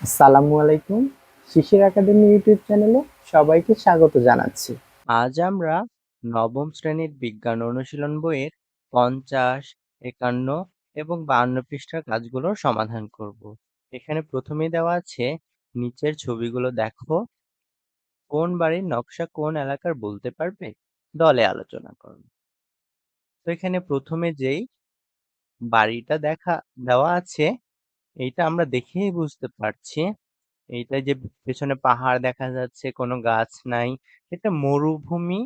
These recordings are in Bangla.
আসসালামু আলাইকুম। শিশির একাডেমি ইউটিউব চ্যানেলে সবাইকে স্বাগত জানাচ্ছি। আজ আমরা নবম শ্রেণির বিজ্ঞান অনুশীলন বইয়ের পঞ্চাশ, একান্ন এবং বাহান্ন পৃষ্ঠার কাজগুলোর সমাধান করব। এখানে প্রথমে দেওয়া আছে, নিচের ছবিগুলো দেখো। কোন বাড়ির নকশা কোন এলাকার বলতে পারবে? দলে আলোচনা করো। তো এখানে প্রথমে যেই বাড়িটা দেখা, দেওয়া আছে এইটা আমরা দেখেই বুঝতে পারছি। এইটা যে পেছনে পাহাড় দেখা যাচ্ছে, কোনো গাছ নাই। এটা মরুভূমি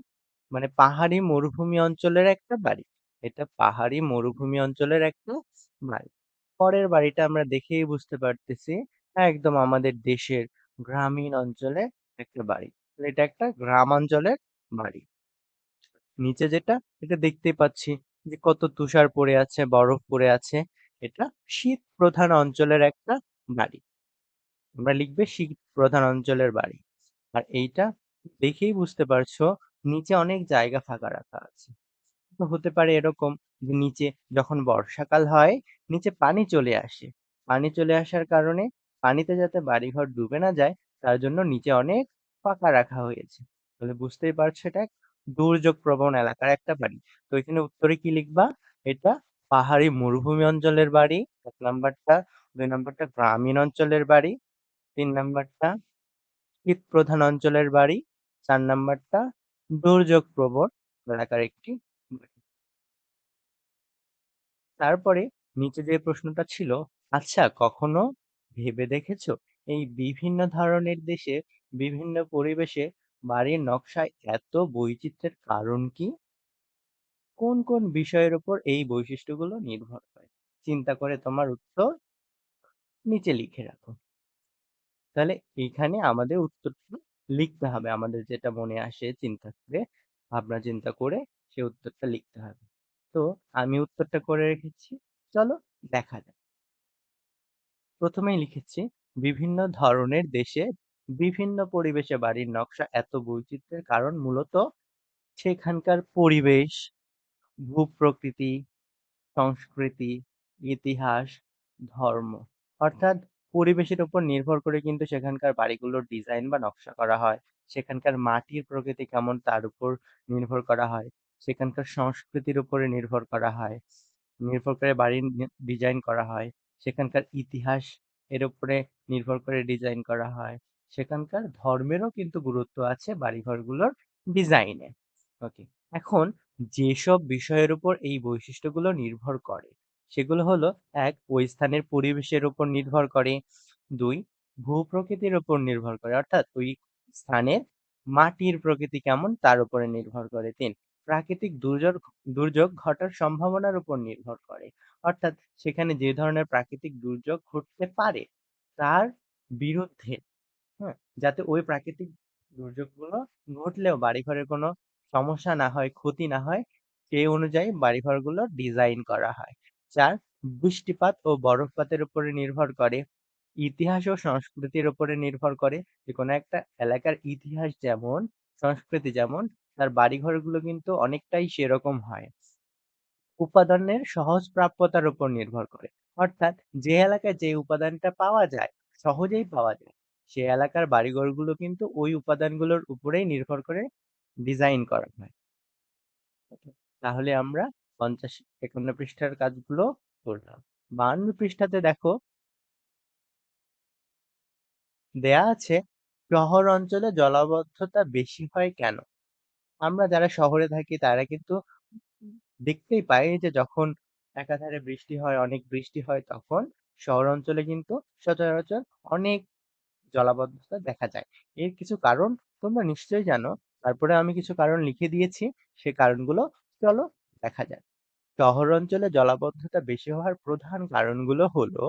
মানে পাহাড়ি মরুভূমি অঞ্চলের একটা বাড়ি। এটা পাহাড়ি মরুভূমি অঞ্চলের একটা বাড়ি। পরের বাড়িটা আমরা দেখেই বুঝতে পারতেছি, একদম আমাদের দেশের গ্রামীণ অঞ্চলে একটা বাড়ি। এটা একটা গ্রাম অঞ্চলের বাড়ি। নিচে যেটা, এটা দেখতেই পাচ্ছি যে কত তুষার পড়ে আছে, বরফ পড়ে আছে। এটা শীত প্রধান অঞ্চলের একটা বাড়ি। আমরা লিখবে শীত প্রধান অঞ্চলের বাড়ি। আর এইটা দেখেই বুঝতে পারছ, নিচে অনেক জায়গা ফাঁকা রাখা আছে। তো হতে পারে এরকম যে নিচে যখন বর্ষাকাল হয়, নিচে পানি চলে আসে। পানি চলে আসার কারণে পানিতে যাতে বাড়িঘর ডুবে না যায়, তার জন্য নিচে অনেক ফাঁকা রাখা হয়েছে। তাহলে বুঝতেই পারছ এটা দুর্যোগ প্রবণ এলাকার একটা বাড়ি। তো এখানে উত্তরে কি লিখবা? এটা পাহাড়ি মরুভূমি অঞ্চলের বাড়ি, এক নাম্বারটা, দুই নাম্বারটা গ্রামীণ অঞ্চলের বাড়ি, তিন নাম্বারটা শীত প্রধান অঞ্চলের বাড়ি, চার নাম্বারটা দুর্যোগ প্রবণ এলাকার একটি তারপরে নিচে যে প্রশ্নটা ছিল আচ্ছা কখনো ভেবে দেখেছ এই বিভিন্ন ধরনের দেশে বিভিন্ন পরিবেশে বাড়ির নকশায় এত বৈচিত্র্যের কারণ কি? কোন কোন বিষয়ের উপর এই বৈশিষ্ট্যগুলো নির্ভর করে? চিন্তা করে তোমার উত্তর নিচে লিখে রাখো। তাহলে এইখানে আমাদের উত্তরটা লিখতে হবে। আমাদের যেটা মনে আসে চিন্তা করে, ভাবনা চিন্তা করে সে উত্তরটা লিখতে হবে। তো আমি উত্তরটা করে রেখেছি। চলো দেখা যাক। প্রথমেই লিখেছি, বিভিন্ন ধরনের দেশে বিভিন্ন পরিবেশে বাড়ির নকশা এত বৈচিত্র্যের কারণ মূলত সেখানকার পরিবেশ ভূপ্রকৃতি, সংস্কৃতি, ইতিহাস, ধর্ম। অর্থাৎ পরিবেশের উপর নির্ভর করে কিন্তু সেখানকার বাড়িগুলোর ডিজাইন বা নকশা করা হয়। সেখানকার মাটির প্রকৃতি কেমন তার উপর নির্ভর করা হয়। সেখানকার সংস্কৃতির উপরে নির্ভর করা হয়। নির্ভর করে বাড়ির ডিজাইন করা হয়। সেখানকার ইতিহাস এর উপরে নির্ভর করে ডিজাইন করা হয়। সেখানকার ধর্মেরও কিন্তু গুরুত্ব আছে বাড়িঘরগুলোর ডিজাইনে। ওকে এখন যেসব বিষয়ের উপর এই বৈশিষ্ট্যগুলো নির্ভর করে, সেগুলো হলো, এক, ওই স্থানের পরিবেশের উপর নির্ভর করে। দুই ভূপ্রকৃতির উপর নির্ভর করে, অর্থাৎ ওই স্থানের মাটির প্রকৃতি কেমন, তার উপরে নির্ভর করে। তিন, প্রাকৃতিক দুর্যোগ দুর্যোগ ঘটার সম্ভাবনার উপর নির্ভর করে, অর্থাৎ সেখানে যে ধরনের প্রাকৃতিক দুর্যোগ ঘটতে পারে, তার বিরুদ্ধে হ্যাঁ যাতে ওই প্রাকৃতিক দুর্যোগগুলো ঘটলেও বাড়িঘরের কোনো সমস্যা না হয়, ক্ষতি না হয় সেই অনুযায়ী বাড়িঘরগুলো ডিজাইন করা হয়। চার বৃষ্টিপাত ও বরফপাতের উপরে নির্ভর করে, ইতিহাস ও সংস্কৃতির উপরে নির্ভর করে। যে কোনো একটা এলাকার ইতিহাস যেমন, সংস্কৃতি যেমন, তার বাড়িঘরগুলো কিন্তু অনেকটাই সেরকম হয়। উপাদানের সহজ প্রাপ্যতার উপর নির্ভর করে। অর্থাৎ যে এলাকায় যে উপাদানটা পাওয়া যায়, সহজেই পাওয়া যায়, সে এলাকার বাড়িঘরগুলো কিন্তু ওই উপাদানগুলোর উপরেই নির্ভর করে ডিজাইন করা হয়। তাহলে আমরা পঞ্চাশ একান্ন পৃষ্ঠার কাজগুলো করলাম। বান্ন পৃষ্ঠাতে দেখো দেয়া আছে শহর অঞ্চলে জলাবদ্ধতা বেশি হয় কেন? আমরা যারা শহরে থাকি তারা কিন্তু দেখতেই পাই যে যখন একাধারে বৃষ্টি হয় অনেক বৃষ্টি হয় তখন শহর অঞ্চলে কিন্তু সচরাচর অনেক জলাবদ্ধতা দেখা যায়। এর কিছু কারণ তোমরা নিশ্চয়ই জানো। তারপরে আমি কিছু কারণ লিখে দিয়েছি, সে কারণগুলো চলো দেখা যাক। শহর অঞ্চলে জলাবদ্ধতা বেশি হওয়ার প্রধান কারণগুলো হলো,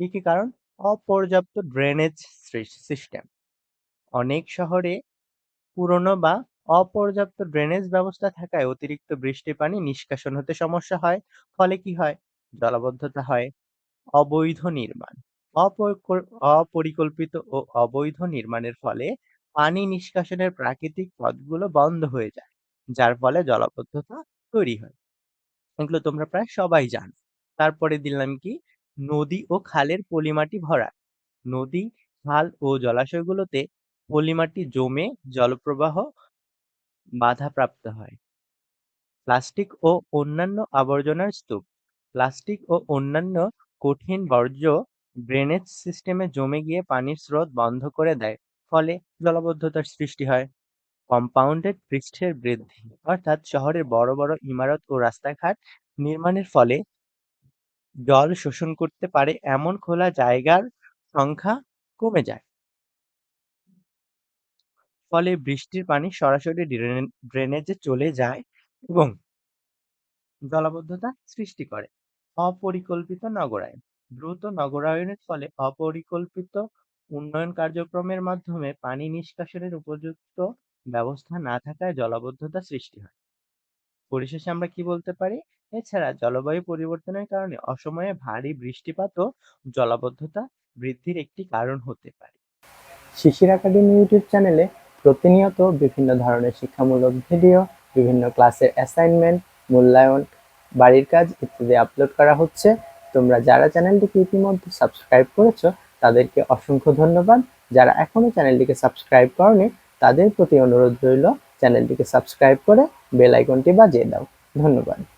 কি কি কারণ? অপর্যাপ্ত ড্রেনেজ সিস্টেম অনেক শহরে পুরনো বা অপর্যাপ্ত ড্রেনেজ ব্যবস্থা থাকায় অতিরিক্ত বৃষ্টি পানি নিষ্কাশন হতে সমস্যা হয়। ফলে কি হয়? জলাবদ্ধতা হয়। অবৈধ নির্মাণ। অপরিকল- অপরিকল্পিত ও অবৈধ নির্মাণের ফলে পানি নিষ্কাশনের প্রাকৃতিক পথগুলো বন্ধ হয়ে যায়, যার ফলে জলাবদ্ধতা তৈরি হয়। এগুলো তোমরা প্রায় সবাই জানো। তারপরে দিলাম কি? নদী ও খালের পলিমাটি ভরা। নদী, খাল ও জলাশয়গুলোতে পলিমাটি জমে জলপ্রবাহ বাধাপ্রাপ্ত হয়। প্লাস্টিক ও অন্যান্য আবর্জনার স্তূপ। প্লাস্টিক ও অন্যান্য কঠিন বর্জ্য ড্রেনেজ সিস্টেমে জমে গিয়ে পানির স্রোত বন্ধ করে দেয়। ফলে জলাবদ্ধতার সৃষ্টি হয়। কম্পাউন্ডেড পৃষ্ঠের বৃদ্ধি অর্থাৎ শহরের বড় বড় ইমারত ও রাস্তাঘাট নির্মাণের ফলে জল শোষণ করতে পারে এমন খোলা জায়গার সংখ্যা কমে যায়। ফলে বৃষ্টির পানি সরাসরি ড্রেন- ড্রেনেজে চলে যায় এবং জলাবদ্ধতা সৃষ্টি করে। অপরিকল্পিত নগরায়ন। দ্রুত নগরায়নের ফলে অপরিকল্পিত উন্নয়ন কার্যক্রমের মাধ্যমে পানি নিষ্কাশনের উপযুক্ত ব্যবস্থা না থাকায় জলাবদ্ধতা সৃষ্টি হয়। পরিশেষে আমরা কি বলতে পারি? এছাড়া জলবায়ু পরিবর্তনের কারণে অসময়ে ভারী বৃষ্টিপাতও জলাবদ্ধতা বৃদ্ধির একটি কারণ হতে পারে। শিশির একাডেমি ইউটিউব চ্যানেলে প্রতিনিয়ত বিভিন্ন ধরনের শিক্ষামূলক ভিডিও, বিভিন্ন ক্লাসের অ্যাসাইনমেন্ট, মূল্যায়ন, বাড়ির কাজ ইত্যাদি আপলোড করা হচ্ছে। তোমরা যারা চ্যানেলটিকে ইতিমধ্যে সাবস্ক্রাইব করেছ তাদেরকে অসংখ্য ধন্যবাদ। যারা এখনও চ্যানেলটিকে সাবস্ক্রাইব করনি, তাদের প্রতি অনুরোধ রইল চ্যানেলটিকে সাবস্ক্রাইব করে বেল আইকনটি বাজিয়ে দাও। ধন্যবাদ।